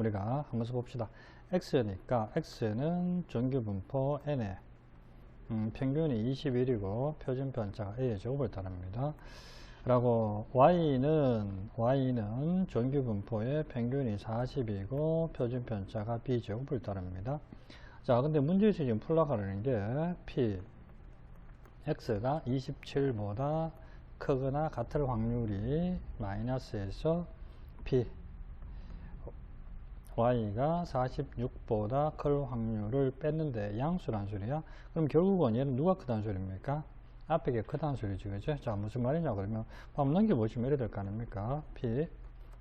우리가 한번 써봅시다. x니까 x는 정규 분포 n에 음, 평균이 21이고 표준 편차가 a의 제곱을 따릅니다. 라고 y는 y는 정규 분포의 평균이 40이고 표준 편차가 b 제곱을 따릅니다. 자, 근데 문제에서 지금 풀라고 하는 게 p x가 27보다 크거나 같을 확률이 마이너스에서 p y가 46보다 클 확률을 뺐는데 양수란 소리야. 그럼 결국은 얘는 누가 크다는 소리입니까? 앞에 게 크다는 소리지, 그죠? 자, 무슨 말이냐, 그러면 한번 넘겨보시면 이래 될 거 아닙니까? p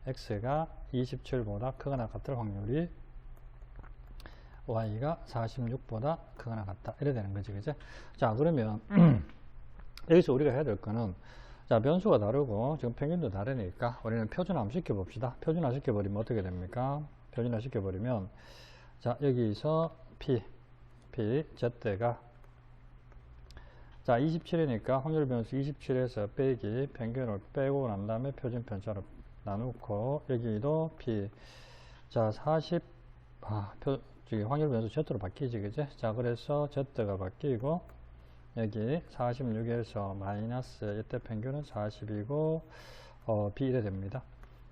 x가 27보다 크거나 같을 확률이 y가 46보다 크거나 같다. 이래 되는 거지, 그죠? 자, 그러면 여기서 우리가 해야 될 거는 자, 변수가 다르고 지금 평균도 다르니까 우리는 표준화 시켜봅시다. 표준화 시켜버리면 어떻게 됩니까? 표준화 시켜버리면 자, 여기서 P, P, Z가 자, 27이니까 확률 변수 27에서 빼기 평균을 빼고 난 다음에 표준 편차로 나누고 여기도 P 자, 40 아, 표, 저기 확률 변수 Z로 바뀌지, 그지? 자, 그래서 Z가 바뀌고 여기 46에서 마이너스 이때 평균은 40이고 어, B 이래 됩니다.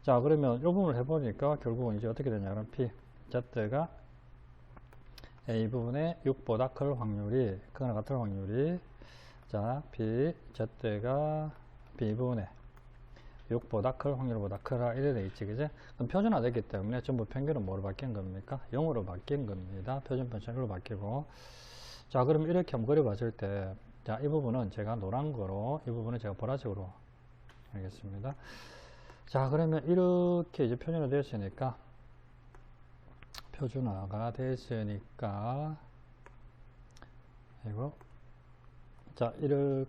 자 그러면 이 부분을 해보니까 결국은 이제 어떻게 되냐면 P Z가 A 부분의 6보다 클 확률이 크거나 같은 확률이 자 B Z가 B 부분의 6보다 클 확률보다 크라 이래 돼 있지 그지? 그럼 표준화 됐기 때문에 전부 평균은 뭐로 바뀐 겁니까? 0으로 바뀐 겁니다. 표준 편차 1로 바뀌고. 자, 그럼 이렇게 한번 그려봤을 때, 자, 이 부분은 제가 노란 거로, 이 부분은 제가 보라색으로 알겠습니다. 자, 그러면 이렇게 이제 표준화 되었으니까, 표준화가 됐으니까, 이거, 자, 이렇게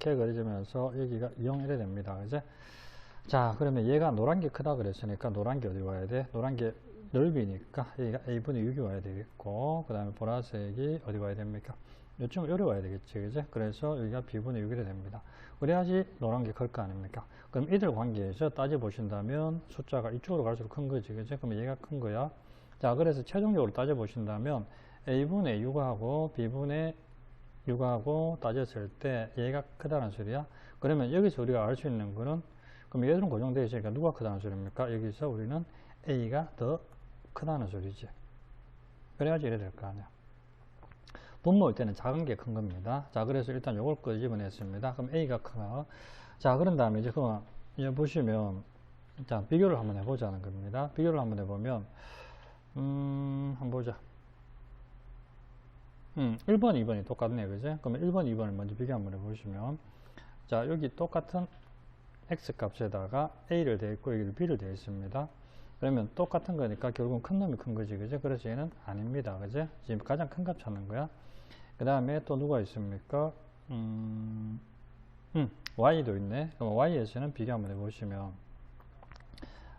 그려지면서 여기가 0 이래 됩니다. 그죠? 자, 그러면 얘가 노란 게 크다 그랬으니까 노란 게 어디 와야 돼? 노란 게 넓이니까 여기가 A분의 6이 와야 되겠고 그 다음에 보라색이 어디 와야 됩니까? 요쯤 요리 와야 되겠지 그죠? 그래서 여기가 B분의 6이 됩니다. 그래야지 노란 게 클 거 아닙니까? 그럼 이들 관계에서 따져보신다면 숫자가 이쪽으로 갈수록 큰 거지 그죠? 그러면 얘가 큰 거야. 자 그래서 최종적으로 따져보신다면 A분의 6하고 B분의 6하고 따졌을 때 얘가 크다는 소리야. 그러면 여기서 우리가 알 수 있는 거는 그럼 얘들은 고정되어 있으니까 누가 크다는 소리입니까? 여기서 우리는 A가 더 크다는 소리지. 그래야지 이래 될 거 아니야. 분모일 때는 작은 게 큰 겁니다. 자, 그래서 일단 요걸 끄집어냈습니다. 그럼 A가 크나. 자, 그런 다음에 이제 그만, 이제 보시면, 자, 비교를 한번 해보자는 겁니다. 비교를 한번 해보면, 음, 한번 보자. 음, 1번, 2번이 똑같네, 그죠? 그러면 1번, 2번을 먼저 비교 한번 해보시면, 자, 여기 똑같은 x 값에다가 a를 대있고 여기를 b를 대있습니다. 그러면 똑같은 거니까 결국은 큰 놈이 큰 거지, 그죠? 그래서 얘는 아닙니다, 그죠? 지금 가장 큰 값 찾는 거야. 그 다음에 또 누가 있습니까? 음, 음, y도 있네. 그럼 y에서는 비교 한번 해보시면,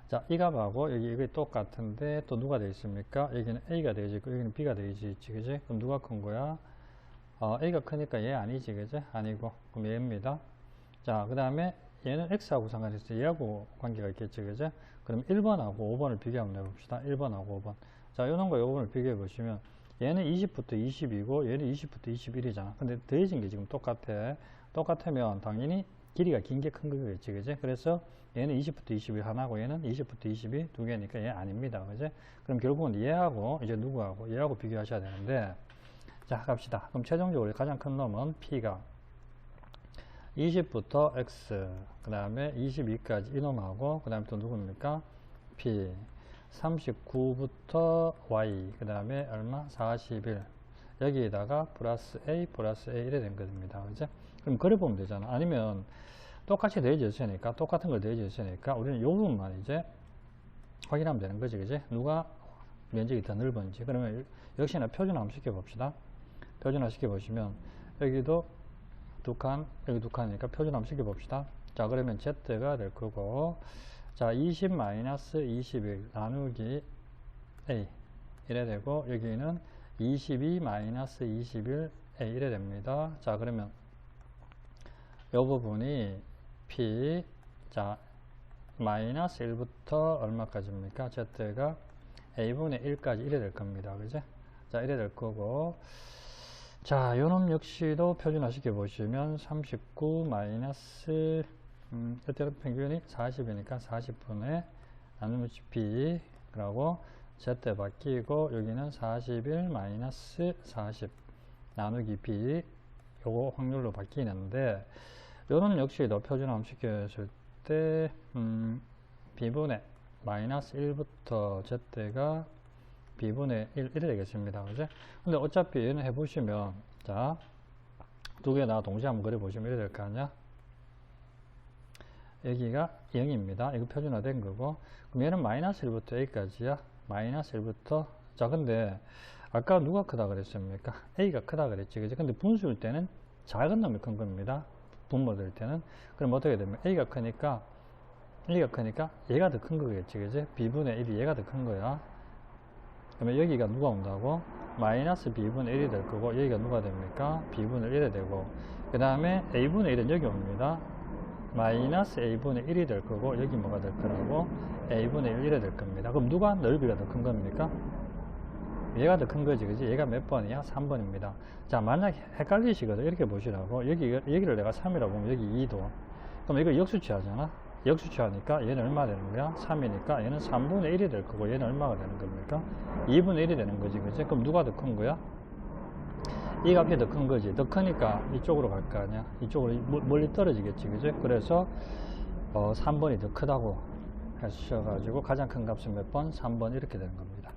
자, 이 값하고 여기 이게 똑같은데 또 누가 되어 있습니까? 여기는 a가 되어 있고 여기는 b가 되어 있지, 그지? 그럼 누가 큰 거야? 어, a가 크니까 얘 아니지, 그지? 아니고, 그럼 얘입니다. 자, 그 다음에 얘는 x하고 상관있어 얘하고 관계가 있겠지, 그죠? 그럼 1번하고 5번을 비교 한번 해봅시다. 1번하고 5번. 자, 요런 거 5번을 비교해 보시면 얘는 20부터 20이고 얘는 20부터 21이잖아. 근데 더해진 게 지금 똑같아. 똑같으면 당연히 길이가 긴 게 큰 거겠지, 그지? 그래서 얘는 20부터 21 하나고 얘는 20부터 22 두 개니까 얘 아닙니다, 그지? 그럼 결국은 얘하고 이제 누구하고 얘하고 비교하셔야 되는데 자, 갑시다. 그럼 최종적으로 가장 큰 놈은 P가 20부터 X, 그 다음에 22까지 이놈하고, 그 다음에 또 누굽니까? P. 39부터 Y, 그 다음에 얼마? 41. 여기에다가 플러스 A, 플러스 A 이래 된 겁니다. 그죠? 그럼 그려보면 되잖아. 아니면 똑같이 되어져 있으니까, 똑같은 걸 되어져 있으니까, 우리는 요 부분만 이제 확인하면 되는 거지. 그지? 누가 면적이 더 넓은지. 그러면 역시나 표준화 한번 시켜봅시다. 표준화 시켜보시면, 여기도 두 칸, 여기 두 칸이니까 표준 한번 시켜봅시다. 자, 그러면 Z가 될 거고, 자, 20 마이너스 21 나누기 A. 이래 되고, 여기는 22 마이너스 21 A. 이래 됩니다. 자, 그러면 이 부분이 P, 자, 마이너스 1부터 얼마까지입니까? z가 a분의 1까지 이래 될 겁니다. 그죠? 자, 이래 될 거고. 자, 요놈 역시도 표준화시켜 보시면 39 마이너스 음, 이때 평균이 40이니까 40분의 나누면 b 그러고 z 바뀌고 여기는 41 마이너스 40 나누기 b 요거 확률로 바뀌는데 요놈 역시도 표준화 시켰을 때 음, b분의 마이너스 1부터 z가 b분의 1 이래 되겠습니다. 그죠? 근데 어차피 얘는 해보시면 자 두개다 동시에 한번 그려보시면 이래 될 거 아니야? 여기가 0입니다. 이거 표준화된 거고 그럼 얘는 마이너스 1부터 a까지야. 마이너스 1부터 자 근데 아까 누가 크다 그랬습니까? a가 크다 그랬지 그죠? 근데 분수일 때는 작은 놈이 큰 겁니다. 분모될 때는 그럼 어떻게 되면 a가 크니까 a가 크니까 얘가 더 큰 거겠지 그지? b분의 1이 얘가 더 큰 거야. 그러면 여기가 누가 온다고? 마이너스 b분의 1이 될 거고 여기가 누가 됩니까? b분의 1이 되고 그 다음에 a분의 1은 여기 옵니다. 마이너스 a분의 1이 될 거고 여기 뭐가 될 거라고? a분의 1 이래 될 겁니다. 그럼 누가 넓이가 더 큰 겁니까? 얘가 더 큰 거지, 그지? 얘가 몇 번이야? 3번입니다. 자, 만약 헷갈리시거든. 이렇게 보시라고. 여기, 여기를 내가 3이라고 보면 여기 2도. 그럼 이거 역수치 하잖아? 역수치 하니까 얘는 얼마 되는 거야? 3이니까 얘는 3분의 1이 될 거고 얘는 얼마가 되는 겁니까? 2분의 1이 되는 거지, 그지? 그럼 누가 더 큰 거야? 이 값이 더 큰 거지. 더 크니까 이쪽으로 갈 거 아니야? 이쪽으로 멀리 떨어지겠지, 그지? 그래서 어, 3번이 더 크다고 하셔가지고 가장 큰 값은 몇 번? 3번 이렇게 되는 겁니다.